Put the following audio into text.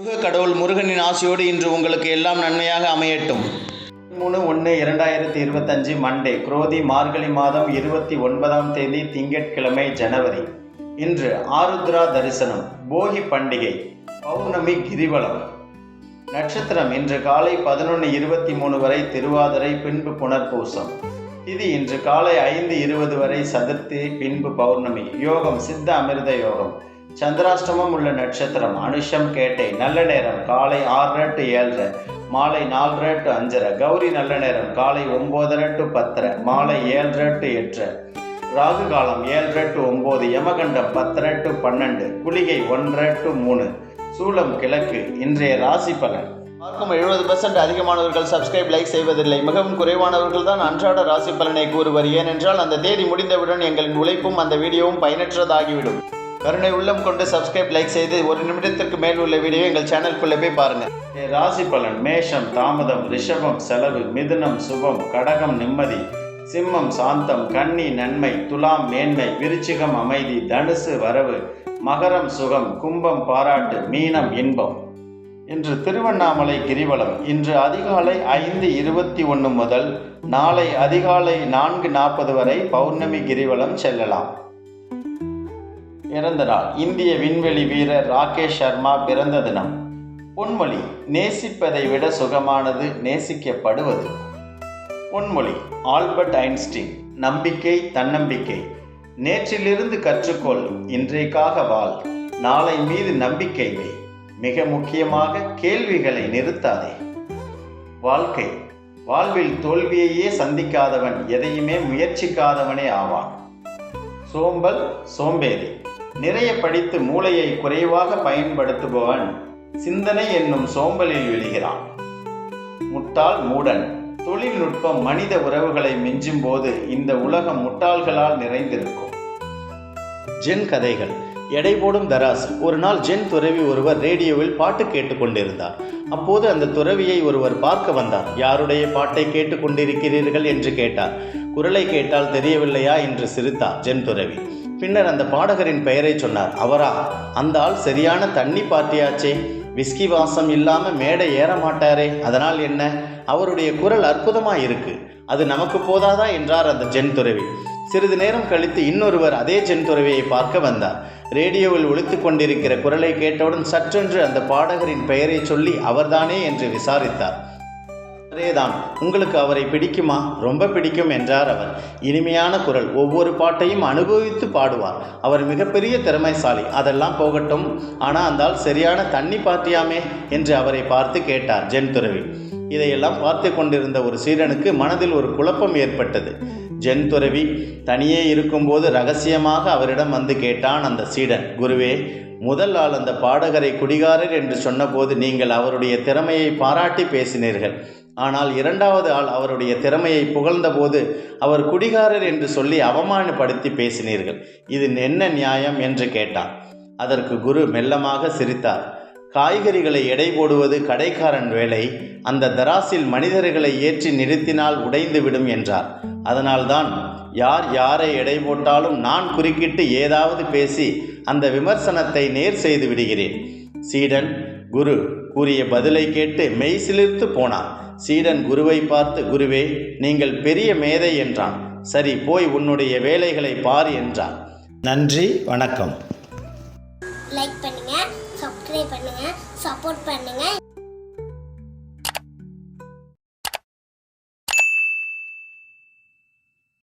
முருக கடவுள் முருகனின் ஆசையோடு இன்று உங்களுக்கு எல்லாம் நன்மையாக அமையட்டும். மூணு ஒன்று இரண்டாயிரத்தி இருபத்தஞ்சு மண்டே குரோதி மார்கழி மாதம் இருபத்தி ஒன்பதாம் தேதி திங்கட்கிழமை ஜனவரி. இன்று ஆருத்ரா தரிசனம் போகி பண்டிகை பௌர்ணமி கிரிவலம். நட்சத்திரம் இன்று காலை பதினொன்று இருபத்தி மூணு வரை திருவாதிரை பின்பு புனர்பூசம். இது இன்று காலை ஐந்து இருபது வரை சதுர்த்தி பின்பு பௌர்ணமி. யோகம் சித்த அமிர்த யோகம். சந்திராஷ்டமம் உள்ள நட்சத்திரம் அனுஷம் கேட்டை நல்ல நேரம் காலை ஆறரை டு ஏழரை மாலை நாலரை டு அஞ்சரை கௌரி நல்ல நேரம் காலை ஒம்போதரை டு பத்தரை மாலை ஏழரை டு எட்டரை ராகு காலம் ஏழரை டு ஒம்பது யமகண்டம் பத்தரை டு பன்னெண்டு குளிகை ஒன்றரை டு மூணு சூலம் கிழக்கு இன்றைய ராசி பலன். பார்க்கும் எழுபது பர்சன்ட் அதிகமானவர்கள் சப்ஸ்கிரைப் லைக் செய்வதில்லை. மிகவும் குறைவானவர்கள் தான் அன்றாட ராசி பலனை கூறுவர். ஏனென்றால் அந்த தேதி முடிந்தவுடன் எங்களின் உழைப்பும் அந்த வீடியோவும் பயனற்றதாகிவிடும். கருணை உள்ளம் கொண்டு சப்ஸ்கிரைப் லைக் செய்து ஒரு நிமிடத்திற்கு மேல் உள்ள வீடியோ எங்கள் சேனலுக்குள்ளே போய் பாருங்கள் ராசி பலன் மேஷம் தாமதம் ரிஷபம் செலவு மிதுனம் சுபம் கடகம் நிம்மதி சிம்மம் சாந்தம் கன்னி நன்மை துலாம் மேன்மை விருச்சிகம் அமைதி தனுசு வரவு மகரம் சுகம் கும்பம் பாராட்டு மீனம் இன்பம். இன்று திருவண்ணாமலை கிரிவலம். இன்று அதிகாலை ஐந்து இருபத்தி ஒன்று முதல் நாளை அதிகாலை நான்கு நாற்பது வரை பௌர்ணமி கிரிவலம் செல்லலாம். பிறந்த நாள். இந்திய விண்வெளி வீரர் ராகேஷ் சர்மா பிறந்த தினம். பொன்மொழி நேசிப்பதை விட சுகமானது நேசிக்கப்படுவது. பொன்மொழி ஆல்பர்ட் ஐன்ஸ்டீன் நம்பிக்கை தன்னம்பிக்கை. நேற்றிலிருந்து கற்றுக்கொள் இன்றைக்காக வாழ். நாளை மீது நம்பிக்கை வை. மிக முக்கியமாக கேள்விகளை நிறுத்தாதே. வாழ்க்கை வாழ்வில் தோல்வியையே சந்திக்காதவன் எதையுமே முயற்சிக்காதவனே ஆவான். சோம்பல் சோம்பேறி. நிறைய படித்து மூளையை குறைவாக பயன்படுத்துபவன் சிந்தனை என்னும் சோம்பலில் விழுகிறான். முட்டாள் மூடன். தொழில்நுட்பம் மனித உறவுகளை மிஞ்சும் போது இந்த உலகம் முட்டாள்களால் நிறைந்திருக்கும். ஜென் கதைகள். எடை போடும் தராசு. ஒரு நாள் ஜென் துறவி ஒருவர் ரேடியோவில் பாட்டு கேட்டுக்கொண்டிருந்தார் அப்போது அந்த துறவியை ஒருவர் பார்க்க வந்தார். யாருடைய பாட்டை கேட்டுக்கொண்டிருக்கிறீர்கள் என்று கேட்டார். குரலை கேட்டால் தெரியவில்லையா? என்று சிரித்தார் ஜென் துறவி. பின்னர் அந்த பாடகரின் பெயரை சொன்னார். அவரா? அந்த ஆள் சரியான தண்ணி பார்ட்டியாச்சே விஸ்கி வாசம் இல்லாமல் மேடை ஏற மாட்டாரே. அதனால் என்ன? அவருடைய குரல் அற்புதமாக இருக்கு. அது நமக்கு போதாதா? என்றார் அந்த ஜென் துறவி. சிறிது நேரம் கழித்து இன்னொருவர் அதே ஜென் துறவியை பார்க்க வந்தார். ரேடியோவில் ஒழித்து கொண்டிருக்கிற குரலை கேட்டவுடன் சற்றென்று அந்த பாடகரின் பெயரை சொல்லி அவர்தானே என்று விசாரித்தார். அதேதான். உங்களுக்கு அவரை பிடிக்குமா? ரொம்ப பிடிக்கும் என்றார் அவர். இனிமையான குரல். ஒவ்வொரு பாட்டையும் அனுபவித்து பாடுவார். அவர் மிகப்பெரிய திறமைசாலி. அதெல்லாம் போகட்டும். ஆனால் அந்த சரியான தண்ணி பார்த்தியாமே என்று அவரை பார்த்து கேட்டார் ஜென் துறவி இதையெல்லாம் பார்த்து கொண்டிருந்த ஒரு சீடனுக்கு மனதில் ஒரு குழப்பம் ஏற்பட்டது. ஜென் துறவி தனியே இருக்கும்போது ரகசியமாக அவரிடம் வந்து கேட்டான் அந்த சீடன். குருவே முதல் ஆள் அந்த பாடகரை குடிகாரர் என்று சொன்னபோது நீங்கள் அவருடைய திறமையை பாராட்டி பேசினீர்கள். ஆனால் இரண்டாவது ஆள் அவருடைய திறமையை புகழ்ந்தபோது அவர் குடிகாரர் என்று சொல்லி அவமானப்படுத்தி பேசினீர்கள். இது என்ன நியாயம் என்று கேட்டான் அதற்கு குரு மெல்லமாக சிரித்தார். காய்கறிகளை எடை போடுவது கடைக்காரன் வேலை. அந்த தராசில் மனிதர்களை ஏற்றி நிறுத்தினால் உடைந்து விடும் என்றார். அதனால்தான் யார் யாரை எடை போட்டாலும் நான் குறுக்கிட்டு ஏதாவது பேசி அந்த விமர்சனத்தை நேர் செய்து விடுகிறேன். சீடன் குரு கூறிய பதிலை கேட்டு மெய் சிலிர்த்து போனான் சீடன் குருவை பார்த்து குருவே நீங்கள் பெரிய மேதை என்றான். சரி போய் உன்னுடைய வேலைகளை பார் என்றான். நன்றி வணக்கம். லைக் பண்ணுங்க சப்ஸ்கிரைப் பண்ணுங்க சப்போர்ட் பண்ணுங்க.